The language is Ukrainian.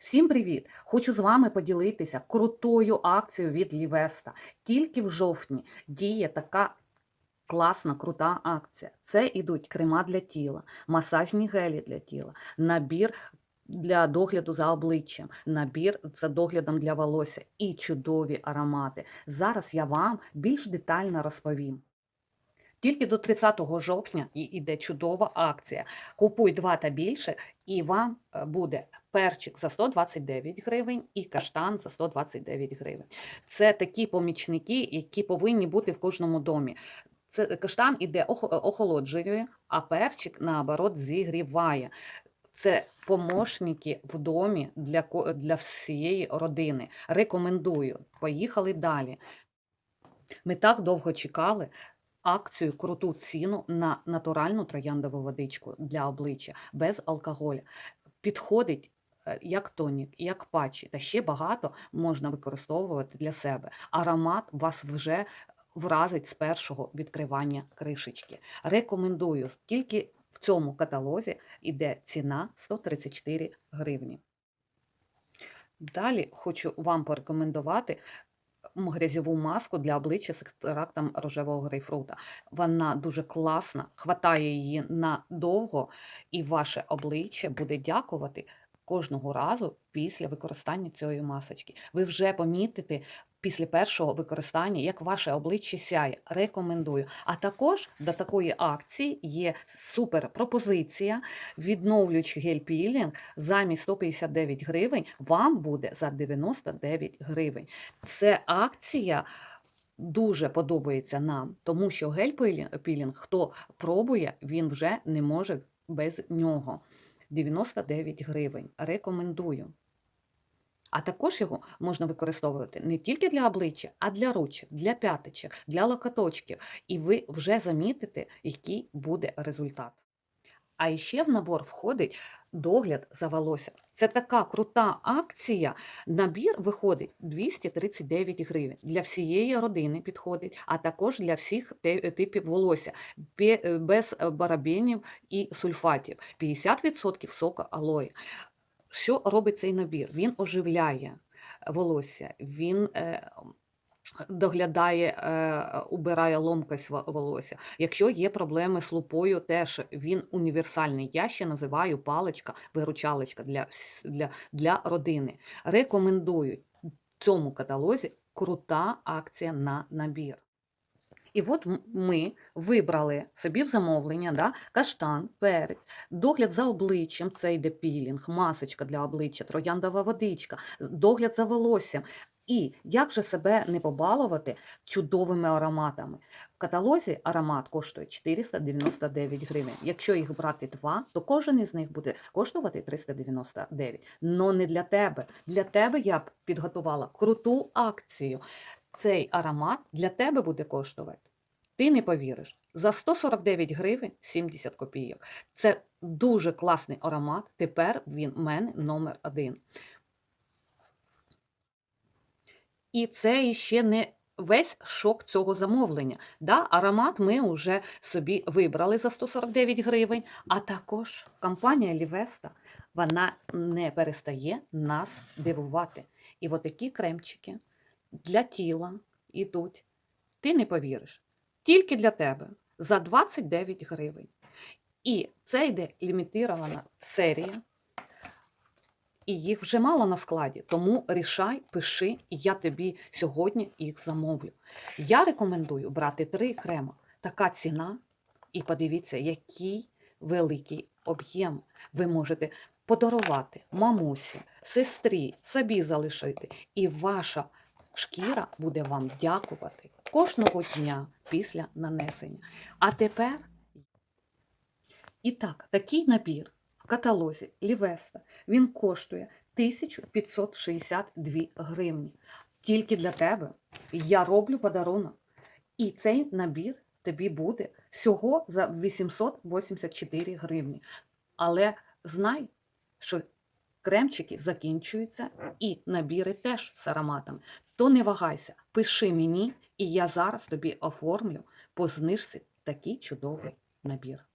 Всім привіт! Хочу з вами поділитися крутою акцією від Лівеста. Тільки в жовтні діє така класна, крута акція. Це ідуть крема для тіла, масажні гелі для тіла, набір для догляду за обличчям, набір за доглядом для волосся і чудові аромати. Зараз я вам більш детально розповім. Тільки до 30 жовтня іде чудова акція. Купуй два та більше, і вам е, буде перчик за 129 гривень і каштан за 129 гривень. Це такі помічники, які повинні бути в кожному домі. Це каштан іде охолоджує, а перчик наоборот зігріває. Це помощники в домі для, для всієї родини. Рекомендую. Поїхали далі. Ми так довго чекали акцію круту ціну на натуральну трояндову водичку для обличчя без алкоголю. Підходить е, як тонік, як патчі, та ще багато можна використовувати для себе. Аромат вас вже вразить з першого відкривання кришечки. Рекомендую, тільки в цьому каталозі іде ціна 134 гривні. Далі хочу вам порекомендувати грязьову маску для обличчя з екстрактом рожевого грейпфрута. Вона дуже класна, хватає її надовго, і ваше обличчя буде дякувати кожного разу після використання цієї масочки. Ви вже помітите після першого використання, як ваше обличчя сяє. Рекомендую. А також до такої акції є супер пропозиція. Відновлюючий гель-пілінг замість 159 гривень вам буде за 99 гривень. Це акція дуже подобається нам, тому що гель-пілінг, хто пробує, він вже не може без нього. 99 гривень. Рекомендую. А також його можна використовувати не тільки для обличчя, а для ручок, для п'яточок, для локоточків. І ви вже замітите, який буде результат. А ще в набор входить догляд за волоссям. Це така крута акція. Набір виходить 239 гривень. Для всієї родини підходить, а також для всіх типів волосся, без барабенів і сульфатів. 50% сока алої. Що робить цей набір? Він оживляє волосся, він е, доглядає, е, убирає ломкость волосся. Якщо є проблеми з лупою, теж він універсальний. Я ще називаю паличка, виручалочка для, для, для родини. Рекомендую цьому каталозі крута акція на набір. І от ми вибрали собі в замовлення да, каштан, перець, догляд за обличчям, це йде пілінг, масочка для обличчя, трояндова водичка, догляд за волоссям. І як же себе не побалувати чудовими ароматами? В каталозі аромат коштує 499 гривень. Якщо їх брати два, то кожен із них буде коштувати 399. Но не для тебе. Для тебе я б підготувала круту акцію. Цей аромат для тебе буде коштувати. Ти не повіриш. За 149 гривень 70 копійок. Це дуже класний аромат. Тепер він в мене номер один. І це іще не весь шок цього замовлення. Да, аромат ми вже собі вибрали за 149 гривень, а також компанія Лівеста вона не перестає нас дивувати. І от такі кремчики для тіла йдуть. Ти не повіриш. Тільки для тебе за 29 гривень. І це йде лімітирована серія. І їх вже мало на складі, тому рішай, пиши, і я тобі сьогодні їх замовлю. Я рекомендую брати три крема. Така ціна, і подивіться, який великий об'єм ви можете подарувати мамусі, сестрі, собі залишити. І ваша шкіра буде вам дякувати кожного дня після нанесення. А тепер. І так, такий набір в каталозі Лівеста він коштує 1562 гривні. Тільки для тебе я роблю подарунок. І цей набір тобі буде всього за 884 гривні. Але знай, що кремчики закінчуються і набіри теж з ароматами. То не вагайся, пиши мені, і я зараз тобі оформлю по знижці такий чудовий набір.